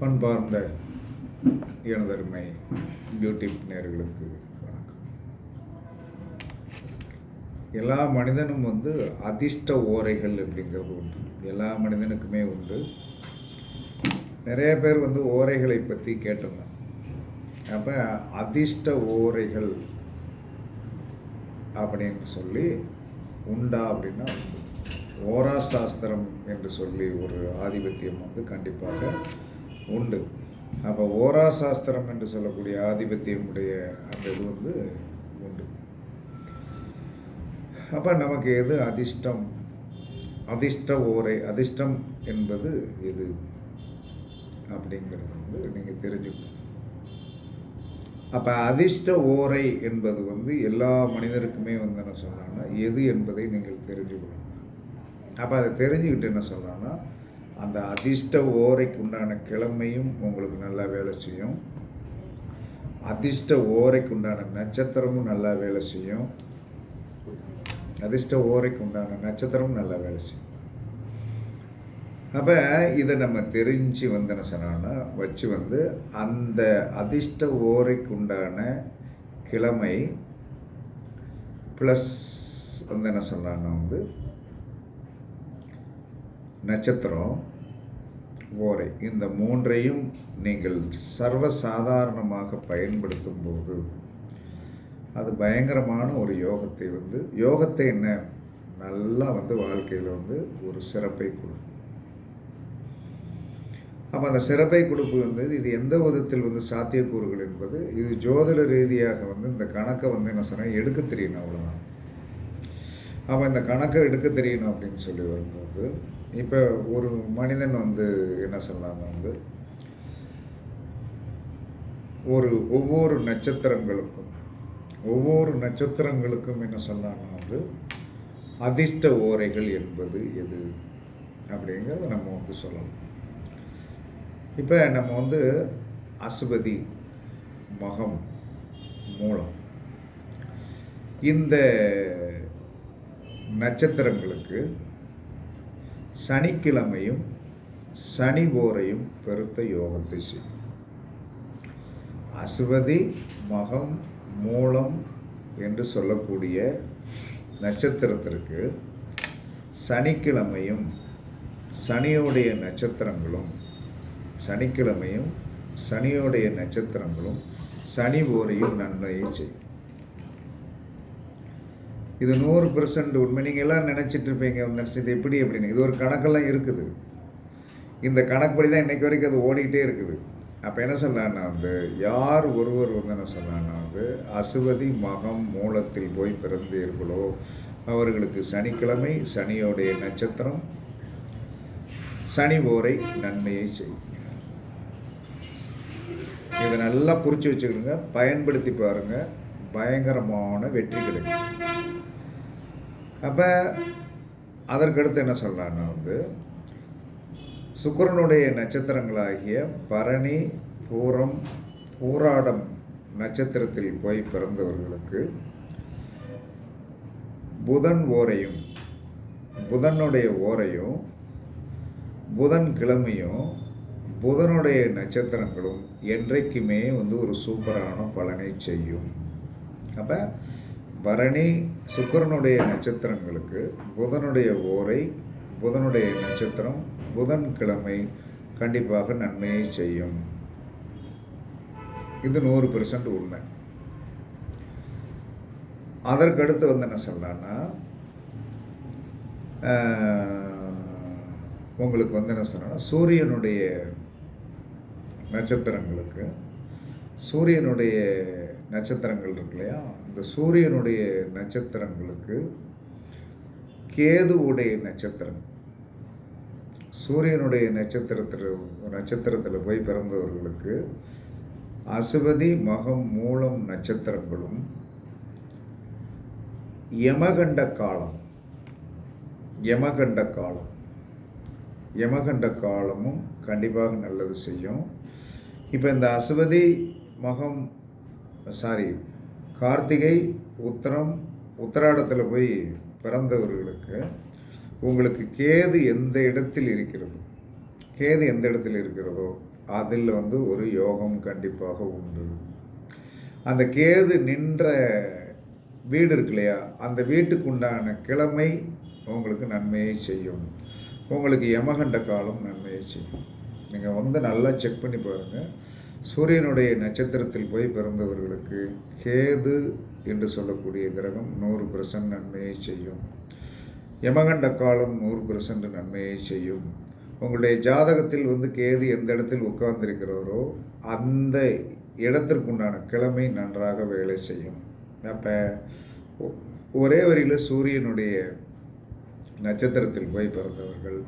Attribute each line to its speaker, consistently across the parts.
Speaker 1: பண்பார்ந்த எனதருமை யூடியூப் நேர்களுக்கு வணக்கம். எல்லா மனிதனும் வந்து அதிர்ஷ்ட ஓரைகள் அப்படிங்கிறது உண்டு. எல்லா மனிதனுக்குமே உண்டு. நிறைய பேர் வந்து ஓரைகளை பற்றி கேட்டிருந்தேன் அப்போ அதிர்ஷ்ட ஓரைகள் அப்படின்னு சொல்லி உண்டா அப்படின்னா ஓரா சாஸ்திரம் என்று சொல்லி ஒரு ஆதிபத்தியம் வந்து கண்டிப்பாக உண்டு. அப்போ ஓரா சாஸ்திரம் என்று சொல்லக்கூடிய ஆதிபத்தியமுடைய அந்த இது வந்து உண்டு. அப்போ நமக்கு எது அதிர்ஷ்டம்? அதிர்ஷ்ட ஓரை அதிர்ஷ்டம் என்பது எது? அப்படிங்கிறது வந்து நீங்கள் தெரிஞ்சுக்கணும். அப்போ அதிர்ஷ்ட ஓரை என்பது வந்து எல்லா மனிதருக்குமே வந்து என்ன சொன்னாங்கன்னா எது என்பதை நீங்கள் தெரிஞ்சுக்கணும். அப்போ அதை தெரிஞ்சுக்கிட்டு என்ன சொல்கிறான்னா அந்த அதிர்ஷ்ட ஓரைக்கு உண்டான கிழமையும் உங்களுக்கு நல்லா வேலை செய்யும். அதிர்ஷ்ட ஓரைக்கு உண்டான நட்சத்திரமும் நல்லா வேலை செய்யும். அதிர்ஷ்ட ஓரைக்கு உண்டான நட்சத்திரமும் நல்லா வேலை செய்யும். அப்போ இதை நம்ம தெரிஞ்சு வந்து என்ன சொன்னோன்னா வச்சு வந்து அந்த அதிர்ஷ்ட ஓரைக்கு உண்டான கிழமை ப்ளஸ் வந்து என்ன சொல்கிறான்னா வந்து நட்சத்திரம் ஓரை. இந்த மூன்றையும் நீங்கள் சர்வசாதாரணமாக பயன்படுத்தும் போது அது பயங்கரமான ஒரு யோகத்தை வந்து யோகத்தை என்ன? நல்லா வந்து வாழ்க்கையில் வந்து ஒரு சிறப்பை கொடுக்கும் அப்போ அந்த சிறப்பை கொடுப்பு வந்து இது எந்த விதத்தில் வந்து சாத்தியக்கூறுகள் என்பது இது ஜோதிட ரீதியாக வந்து இந்த கணக்கை வந்து என்ன சொன்னால் எடுக்க தெரியணும் அவ்வளோதான் அப்போ இந்த கணக்கை எடுக்க தெரியணும் அப்படின்னு சொல்லி வரும்போது இப்போ ஒரு மனிதன் வந்து என்ன சொன்னாங்க வந்து ஒரு ஒவ்வொரு நட்சத்திரங்களுக்கும் ஒவ்வொரு நட்சத்திரங்களுக்கும் என்ன சொன்னாங்கன்னா வந்து அதிர்ஷ்ட ஓரைகள் என்பது எது அப்படிங்கிறத நம்ம வந்து சொல்லலாம். இப்போ நம்ம வந்து அசுபதி மகம் மூலம் இந்த நட்சத்திரங்களுக்கு சனிக்கிழமையும் சனி ஓரையும் பெருத்த யோகத்தை செய்யும். அசுவதி மகம் மூலம் என்று சொல்லக்கூடிய நட்சத்திரத்திற்கு சனிக்கிழமையும் சனியோடைய நட்சத்திரங்களும் சனிக்கிழமையும் சனியோடைய நட்சத்திரங்களும் சனி ஓரையும் நன்மையை செய்யும். இது நூறு பெர்சன்ட் உண்மை. நீங்கள் எல்லாம் நினச்சிட்டு இருப்பீங்க வந்து இது எப்படி? அப்படின்னு. இது ஒரு கணக்கெல்லாம் இருக்குது. இந்த கணக்குப்படி தான் இன்றைக்கு வரைக்கும் அது ஓடிக்கிட்டே இருக்குது. அப்போ என்ன சொல்லலான்னா வந்து யார் ஒருவர் வந்து என்ன சொல்லலான்னா வந்து அசுவதி மகம் மூலத்தில் போய் பிறந்தீர்களோ அவர்களுக்கு சனிக்கிழமை சனியோடைய நட்சத்திரம் சனி ஓரை நன்மையை செய்யும். இதை நல்லா குறித்து வச்சுக்கோங்க பயன்படுத்தி பாருங்கள் பயங்கரமான வெற்றி கிடைக்கும். அப்போ அதற்கடுத்து என்ன சொல்லலான்னா வந்து சுக்கரனுடைய நட்சத்திரங்களாகிய பரணி பூரம் பூராடம் நட்சத்திரத்தில் போய் பிறந்தவர்களுக்கு புதன் ஓரையும் புதனுடைய ஓரையும் புதன் கிழமையும் புதனுடைய நட்சத்திரங்களும் என்றைக்குமே வந்து ஒரு சூப்பரான பலனை செய்யும். அப்போ பரணி சுக்கரனுடைய நட்சத்திரங்களுக்கு புதனுடைய ஓரை புதனுடைய நட்சத்திரம் புதன் கிழமை கண்டிப்பாக நன்மையை செய்யும். இது நூறு பெர்சன்ட் உண்மை. அதற்கடுத்து வந்து என்ன சொல்லலான்னா உங்களுக்கு வந்து என்ன சொன்னா சூரியனுடைய நட்சத்திரங்களுக்கு சூரியனுடைய நட்சத்திரங்கள் இருக்கு இல்லையா? இந்த சூரியனுடைய நட்சத்திரங்களுக்கு கேதுவுடைய நட்சத்திரம். சூரியனுடைய நட்சத்திரத்தில் நட்சத்திரத்தில் போய் பிறந்தவர்களுக்கு அசுவதி மகம் மூலம் நட்சத்திரங்களும் யமகண்ட காலம். யமகண்ட காலம். யமகண்ட காலமும் கண்டிப்பாக நல்லது செய்யும். இப்போ இந்த அசுவதி மகம் சாரி கார்த்திகை உத்தரம் உத்தராடத்தில் போய் பிறந்தவர்களுக்கு உங்களுக்கு கேது எந்த இடத்தில் இருக்கிறது? கேது எந்த இடத்தில் இருக்கிறதோ அதில் வந்து ஒரு யோகம் கண்டிப்பாக உண்டு. அந்த கேது நின்ற வீடு இருக்கு இல்லையா? அந்த வீட்டுக்குண்டான கிழமை உங்களுக்கு நன்மையை செய்யும். உங்களுக்கு யமகண்ட காலம் நன்மையை செய்யும். நீங்கள் வந்து நல்லா செக் பண்ணி பாருங்கள் சூரியனுடைய நட்சத்திரத்தில் போய் பிறந்தவர்களுக்கு கேது என்று சொல்லக்கூடிய கிரகம் நூறு பெர்சன்ட் நன்மையை செய்யும். யமகண்ட காலம் நூறு பெர்சன்ட் நன்மையை செய்யும். உங்களுடைய ஜாதகத்தில் வந்து கேது எந்த இடத்தில் உட்கார்ந்திருக்கிறாரோ அந்த இடத்திற்குண்டான கிழமை நன்றாக வேலை செய்யும். அப்போ ஒரே வரியில் சூரியனுடைய நட்சத்திரத்தில் போய் பிறந்தவர்கள்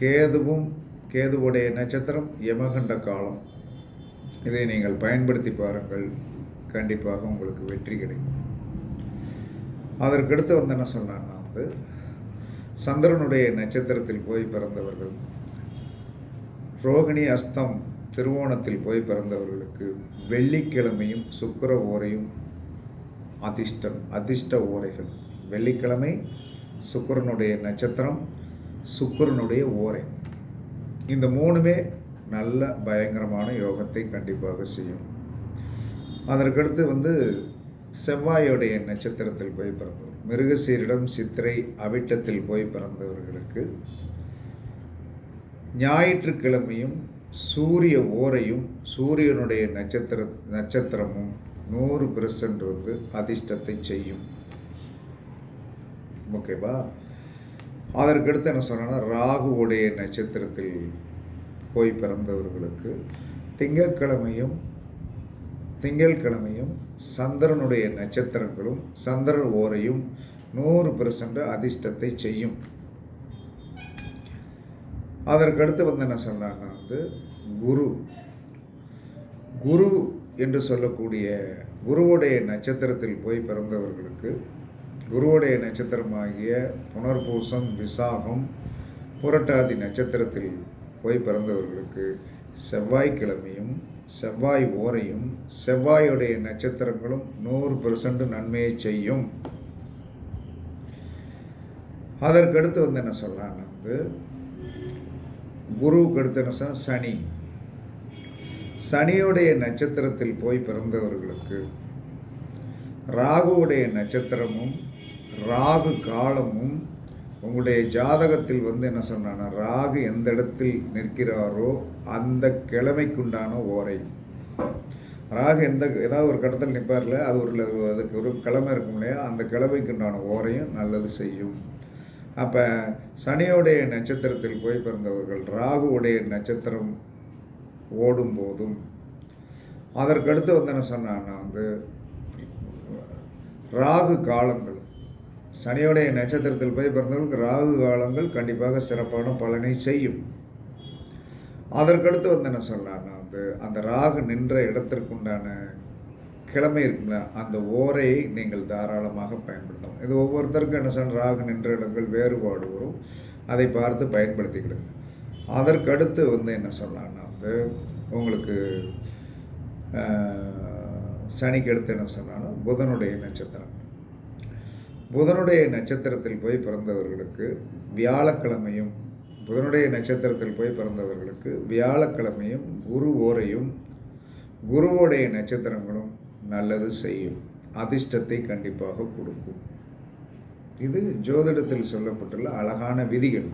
Speaker 1: கேதுவும் கேதுவுடைய நட்சத்திரம் யமகண்ட காலம் இதை நீங்கள் பயன்படுத்தி பாருங்கள். கண்டிப்பாக உங்களுக்கு வெற்றி கிடைக்கும். அதற்கடுத்து வந்து என்ன சொன்னான்னா வந்து சந்திரனுடைய நட்சத்திரத்தில் போய் பிறந்தவர்கள் ரோகிணி அஸ்தம் திருவோணத்தில் போய் பிறந்தவர்களுக்கு வெள்ளிக்கிழமையும் சுக்கர ஓரையும் அதிர்ஷ்டம் அதிர்ஷ்ட ஓரைகள். வெள்ளிக்கிழமை சுக்கரனுடைய நட்சத்திரம் சுக்கரனுடைய ஓரை. இந்த மூணுமே நல்ல பயங்கரமான யோகத்தை கண்டிப்பாக செய்யும். அதற்கடுத்து வந்து செவ்வாயோடைய நட்சத்திரத்தில் போய் பிறந்தவர். மிருகசீரிடம் சித்திரை அவிட்டத்தில் போய் பிறந்தவர்களுக்கு ஞாயிற்றுக்கிழமையும் சூரிய ஓரையும் சூரியனுடைய நட்சத்திர நட்சத்திரமும் நூறு பெர்சன்ட் வந்து அதிர்ஷ்டத்தை செய்யும். ஓகேவா அதற்கடுத்து என்ன சொன்னேன்னா ராகுவுடைய நட்சத்திரத்தில் போய் பிறந்தவர்களுக்கு திங்கட்கிழமையும் திங்கட்கிழமையும் சந்திரனுடைய நட்சத்திரங்களும் சந்திர ஓரையும் நூறு பெர்சன்ட் அதிர்ஷ்டத்தை செய்யும். அதற்கடுத்து வந்து என்ன சொன்னான்னா வந்து குரு. குரு என்று சொல்லக்கூடிய குருவுடைய நட்சத்திரத்தில் போய் பிறந்தவர்களுக்கு குருவுடைய நட்சத்திரமாகிய புனர்பூசம் விசாகம் புரட்டாதி நட்சத்திரத்தில் போய் பிறந்தவர்களுக்கு செவ்வாய்க்கிழமையும் செவ்வாய் ஓரையும் செவ்வாயுடைய நட்சத்திரங்களும் நூறு பெர்சன்ட் நன்மையை செய்யும். அதற்கடுத்து வந்து என்ன சொல்கிறான்னா வந்து குருவுக்கு அடுத்து என்ன சொன்னால் சனி. சனியுடைய நட்சத்திரத்தில் போய் பிறந்தவர்களுக்கு ராகுவுடைய நட்சத்திரமும் ராகு காலமும் உங்களுடைய ஜாதகத்தில் வந்து என்ன சொன்னான்னா ராகு எந்த இடத்தில் நிற்கிறாரோ அந்த கிழமைக்குண்டான ஓரை. ராகு எந்த ஏதாவது ஒரு கடத்தில் நிற்பார்ல அது ஒரு அதுக்கு ஒரு கிழமை இருக்கும் இல்லையா அந்த கிழமைக்குண்டான ஓரையும் நல்லது செய்யும். அப்போ சனியோடைய நட்சத்திரத்தில் போய் பிறந்தவர்கள் ராகுவுடைய நட்சத்திரம் ஓடும் போதும் அதற்கடுத்து வந்து என்ன சொன்னான்னா வந்து ராகு காலங்கள் சனியோடைய நட்சத்திரத்தில் போய் பிறந்தவர்களுக்கு ராகு காலங்கள் கண்டிப்பாக சிறப்பான பலனை செய்யும். அதற்கடுத்து வந்து என்ன சொன்னான்னா வந்து அந்த ராகு நின்ற இடத்திற்குண்டான கிழமை இருக்குல்ல அந்த ஓரையை நீங்கள் தாராளமாக பயன்படுத்தலாம். இது ஒவ்வொருத்தருக்கும் என்ன சொன்ன ராகு நின்ற இடங்கள் வேறுபாடு வரும். அதை பார்த்து பயன்படுத்திக்கிடுங்க. அதற்கடுத்து வந்து என்ன சொன்னான்னா வந்து உங்களுக்கு சனிக்கு அடுத்து என்ன சொன்னாலும் புதனுடைய நட்சத்திரம். புதனுடைய நட்சத்திரத்தில் போய் பிறந்தவர்களுக்கு வியாழக்கிழமையும் புதனுடைய நட்சத்திரத்தில் போய் பிறந்தவர்களுக்கு வியாழக்கிழமையும் குரு ஓரையும் குருவோடைய நட்சத்திரங்களும் நல்லது செய்யும். அதிர்ஷ்டத்தை கண்டிப்பாக கொடுக்கும். இது ஜோதிடத்தில் சொல்லப்பட்டுள்ள அழகான விதிகள்.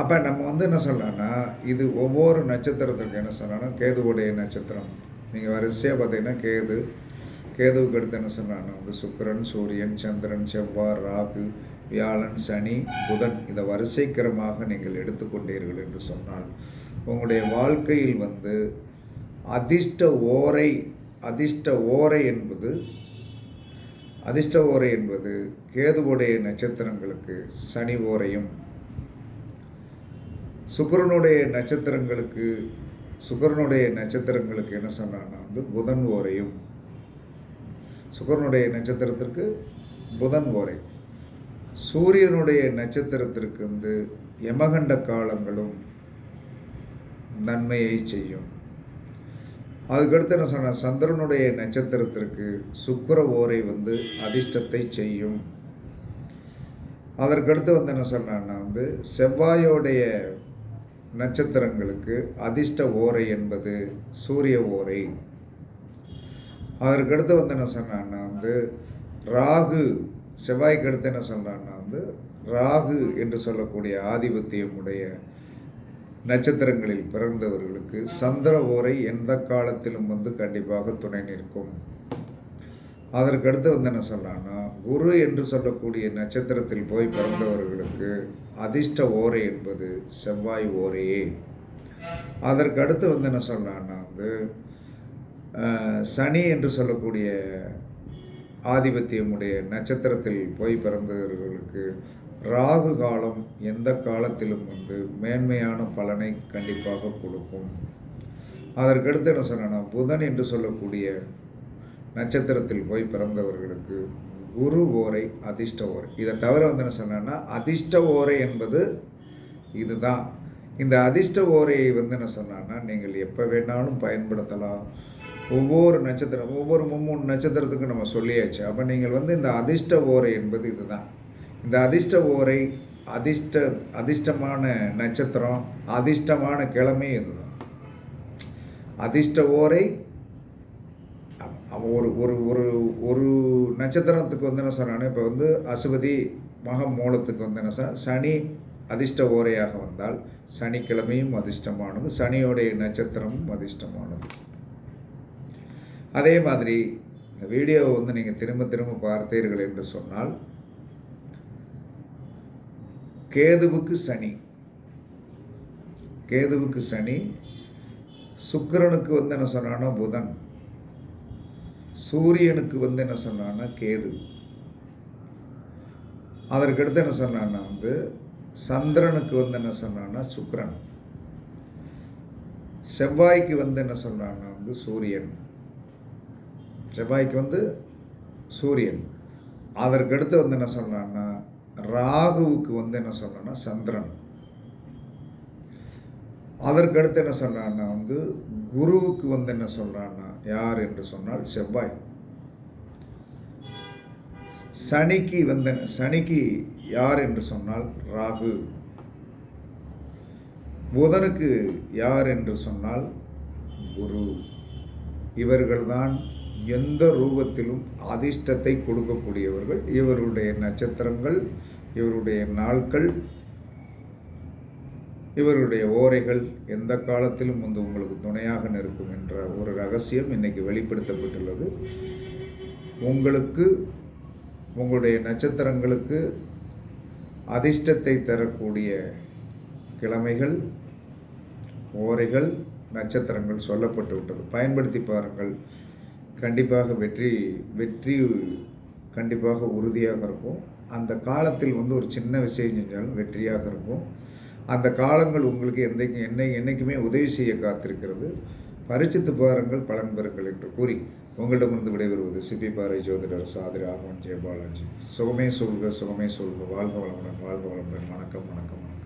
Speaker 1: அப்போ நம்ம வந்து என்ன சொல்லலாம்னா இது ஒவ்வொரு நட்சத்திரத்துக்கு என்ன சொல்லணும் கேதுவுடைய நட்சத்திரம். நீங்கள் வரிசையாக பார்த்தீங்கன்னா கேது கேதுவுக்கு அடுத்து என்ன சொன்னான் வந்து சுக்கரன் சூரியன் சந்திரன் செவ்வாய் ராகு வியாழன் சனி புதன் இந்த வரிசைக்கிரமாக நீங்கள் எடுத்துக்கொண்டீர்கள் என்று சொன்னால் உங்களுடைய வாழ்க்கையில் வந்து அதிர்ஷ்ட ஓரை அதிர்ஷ்ட ஓரை என்பது அதிர்ஷ்ட ஓரை என்பது கேதுவுடைய நட்சத்திரங்களுக்கு சனி ஓரையும் சுக்கரனுடைய நட்சத்திரங்களுக்கு சுக்கரனுடைய நட்சத்திரங்களுக்கு என்ன சொன்னான்னா வந்து புதன் ஓரையும். சுக்கரனுடைய நட்சத்திரத்திற்கு புதன் ஓரை. சூரியனுடைய நட்சத்திரத்திற்கு வந்து யமகண்ட காலங்களும் நன்மையை செய்யும். அதுக்கடுத்து என்ன சொன்ன சந்திரனுடைய நட்சத்திரத்திற்கு சுக்கர ஓரை வந்து அதிர்ஷ்டத்தை செய்யும். அதற்கடுத்து வந்து என்ன சொன்னான்னா வந்து செவ்வாயோடைய நட்சத்திரங்களுக்கு அதிர்ஷ்ட ஓரை என்பது சூரிய ஓரை. அதற்கடுத்து வந்து என்ன சொன்னான்னா வந்து ராகு செவ்வாய்க்கு அடுத்து என்ன சொல்கிறான்னா வந்து ராகு என்று சொல்லக்கூடிய ஆதிபத்தியமுடைய நட்சத்திரங்களில் பிறந்தவர்களுக்கு சந்திர ஓரை எந்த காலத்திலும் வந்து கண்டிப்பாக துணை நிற்கும். அதற்கடுத்து வந்து என்ன சொல்லலாம்னா குரு என்று சொல்லக்கூடிய நட்சத்திரத்தில் போய் பிறந்தவர்களுக்கு அதிர்ஷ்ட ஓரை என்பது செவ்வாய் ஓரையே. அதற்கு அடுத்து வந்து என்ன சொல்லலாம்னா வந்து சனி என்று சொல்லக்கூடிய ஆதிபத்தியமுடைய நட்சத்திரத்தில் போய் பிறந்தவர்களுக்கு ராகு காலம் எந்த காலத்திலும் வந்து மேன்மையான பலனை கண்டிப்பாக கொடுக்கும். அதற்கடுத்து என்ன சொன்னா புதன் என்று சொல்லக்கூடிய நட்சத்திரத்தில் போய் பிறந்தவர்களுக்கு குரு ஓரை அதிர்ஷ்ட ஓரை. இதை தவிர வந்து என்ன சொன்னேன்னா அதிர்ஷ்ட ஓரை என்பது இதுதான். இந்த அதிர்ஷ்ட ஓரையை வந்து என்ன சொன்னான்னா நீங்கள் எப்போ வேணாலும் பயன்படுத்தலாம். ஒவ்வொரு நட்சத்திரம் ஒவ்வொரு மும்மூணு நட்சத்திரத்துக்கும் நம்ம சொல்லியாச்சு. அப்போ நீங்கள் வந்து இந்த அதிர்ஷ்ட ஓரை என்பது இதுதான். இந்த அதிர்ஷ்ட ஓரை அதிர்ஷ்ட அதிர்ஷ்டமான நட்சத்திரம் அதிர்ஷ்டமான கிழமை இதுதான். அதிர்ஷ்ட ஓரை ஒரு ஒரு ஒரு ஒரு நட்சத்திரத்துக்கு வந்து என்ன சொன்னானே இப்போ வந்து அசுவதி மகம் மூலத்துக்கு வந்து என்ன சொன்னால் சனி அதிர்ஷ்ட ஓரையாக வந்தால் சனிக்கிழமையும் அதிர்ஷ்டமானது சனியோடைய நட்சத்திரமும் அதிர்ஷ்டமானது. அதே மாதிரி இந்த வீடியோவை வந்து நீங்கள் திரும்ப திரும்ப பார்த்தீர்கள் என்று சொன்னால் கேதுவுக்கு சனி. கேதுவுக்கு சனி சுக்கரனுக்கு வந்து என்ன சொன்னான்னா புதன். சூரியனுக்கு வந்து என்ன சொன்னான்னா கேது. அதற்கடுத்து என்ன சொன்னான்னா வந்து சந்திரனுக்கு வந்து என்ன சொன்னான்னா சுக்கரன். செவ்வாய்க்கு வந்து என்ன சொன்னான்னா வந்து சூரியன். செவ்வாய்க்கு வந்து சூரியன். அதற்கடுத்து வந்து என்ன சொன்னான்னா ராகுவுக்கு வந்து என்ன சொன்னான்னா சந்திரன். அதற்கடுத்து என்ன சொன்னான்னா வந்து குருவுக்கு வந்து என்ன சொல்றான்னா யார் என்று சொன்னால் செவ்வாய். சனிக்கு வந்து சனிக்கு யார் என்று சொன்னால் ராகு. புதனுக்கு யார் என்று சொன்னால் குரு. இவர்கள்தான் எந்த ரூபத்திலும் அதிர்ஷ்டத்தை கொடுக்கக்கூடியவர்கள் இவருடைய நட்சத்திரங்கள் இவருடைய நாட்கள் இவருடைய ஓரைகள் எந்த காலத்திலும் வந்து உங்களுக்கு துணையாக நிற்கும் என்ற ஒரு ரகசியம் இன்னைக்கு வெளிப்படுத்தப்பட்டுள்ளது. உங்களுக்கு உங்களுடைய நட்சத்திரங்களுக்கு அதிர்ஷ்டத்தை தரக்கூடிய கிழமைகள் ஓரைகள் நட்சத்திரங்கள் சொல்லப்பட்டு விட்டது. பயன்படுத்தி பாருங்கள். கண்டிப்பாக வெற்றி வெற்றி கண்டிப்பாக உறுதியாக இருக்கும். அந்த காலத்தில் வந்து ஒரு சின்ன விஷயம் செஞ்சாலும் வெற்றியாக இருக்கும். அந்த காலங்கள் உங்களுக்கு எந்த என்னை என்றைக்குமே உதவி செய்ய காத்திருக்கிறது. பரிச்சித்து பாருங்கள் பலன் பெறுங்கள் என்று கூறி உங்களிடமிருந்து விடைபெறுவது சிபி பாறை ஜோதிடர் சாதிரி ஆகவன் ஜெயபாலாஜி. சுகமே சொல்க சுகமே சொல்க. வாழ்க வளமுடன் வாழ்க வளமுடன். வணக்கம் வணக்கம் வணக்கம்.